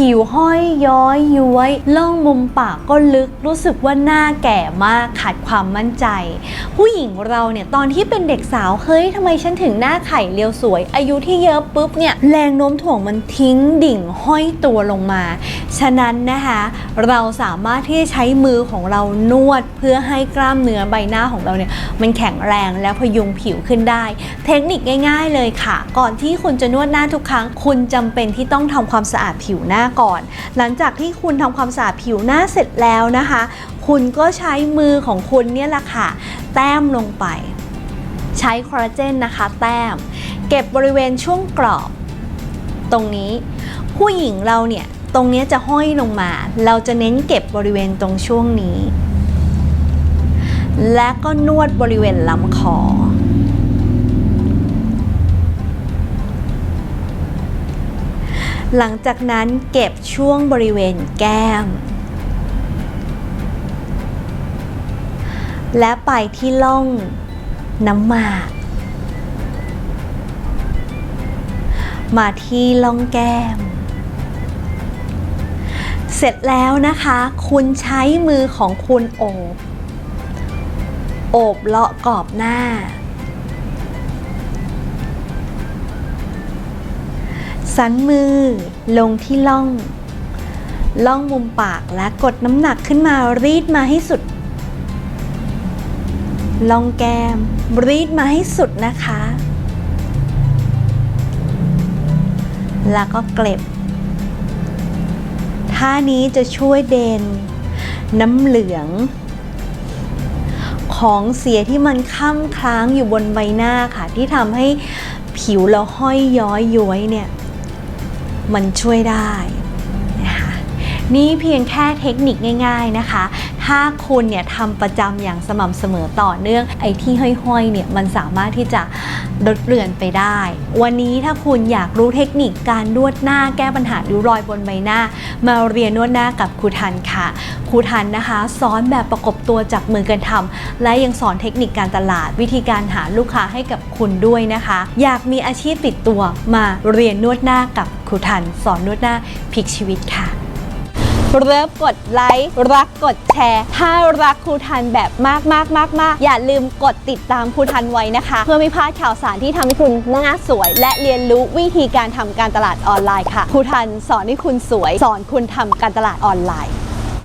ผิวห้อยย้อยย้วยล่องมุมปากก็ลึกรู้สึกว่าหน้าแก่มากขาดความมั่นใจ ผู้หญิงเราเนี่ยตอนที่เป็นเด็กสาวเฮ้ยทำไมฉันถึงหน้าไข่เรียวสวย อายุที่เยอะปุ๊บเนี่ยแรงโน้มถ่วงมันทิ้งดิ่งห้อยตัวลงมา ฉะนั้นนะคะเราสามารถที่จะใช้มือของเรานวดเพื่อให้กล้ามเนื้อใบหน้าของเราเนี่ยมันแข็งแรงและพยุงผิวขึ้นได้ เทคนิคง่าย ๆ เลยค่ะ ก่อนที่คุณจะนวดหน้าทุกครั้ง คุณจำเป็นที่ต้องทำความสะอาดผิวหน้าก่อน หลังจากที่คุณทำความสะอาดผิวหน้าเสร็จแล้วนะคะ คุณก็ใช้มือของคุณเนี่ยแหละค่ะ แต้มลงไป ใช้คอลลาเจนนะคะ แต้ม เก็บบริเวณช่วงกรอบ ตรงนี้ผู้หญิงเราเนี่ย ตรงนี้จะห้อยลงมา เราจะเน้นเก็บบริเวณตรงช่วงนี้ และก็นวดบริเวณลำคอ หลังจากนั้นเก็บช่วงบริเวณแก้ม และไปที่ล่องน้ำหมากมาที่ล่องแก้ม เสร็จแล้วนะคะ คุณใช้มือของคุณโอบ โอบเลาะกรอบหน้า สันมือลงที่ล่อง ล่องมุมปากและกดน้ำหนักขึ้นมารีดมาให้สุด ล่องแก้มรีดมาให้สุดนะคะ แล้วก็เกล็บ ท่านี้จะช่วยเดนน้ำเหลือง ของเสียที่มันค้ำค้างอยู่บนใบหน้าค่ะ ที่ทำให้ผิวเราห้อยย้อยย้วยเนี่ย มันช่วยได้นะคะนี่เพียงแค่เทคนิคง่าย ๆนะคะ ถ้าคุณเนี่ยทำประจำอย่างสม่ำเสมอต่อเนื่องไอ้ที่ห้อยๆเนี่ยมันสามารถที่จะลดเลือนไปได้ วันนี้ถ้าคุณอยากรู้เทคนิคการนวดหน้าแก้ปัญหาริ้วรอยบนใบหน้า มาเรียนนวดหน้ากับครูทันค่ะครูทันนะคะสอนแบบประกบตัวจับมือกันทำและยังสอนเทคนิคการตลาด วิธีการหาลูกค้าให้กับคุณด้วยนะคะ อยากมีอาชีพติดตัวมาเรียนนวดหน้ากับครูทัน สอนนวดหน้าพลิกชีวิตค่ะ เริ่มกดไลค์รักกดแชร์ ถ้ารักครูทันแบบมากมากมากมากอย่าลืมกดติดตามครูทันไว้นะคะ เพื่อไม่พลาดข่าวสารที่ทำให้คุณหน้าสวย และเรียนรู้วิธีการทำการตลาดออนไลน์ค่ะครูทันสอนให้คุณสวย สอนคุณทำการตลาดออนไลน์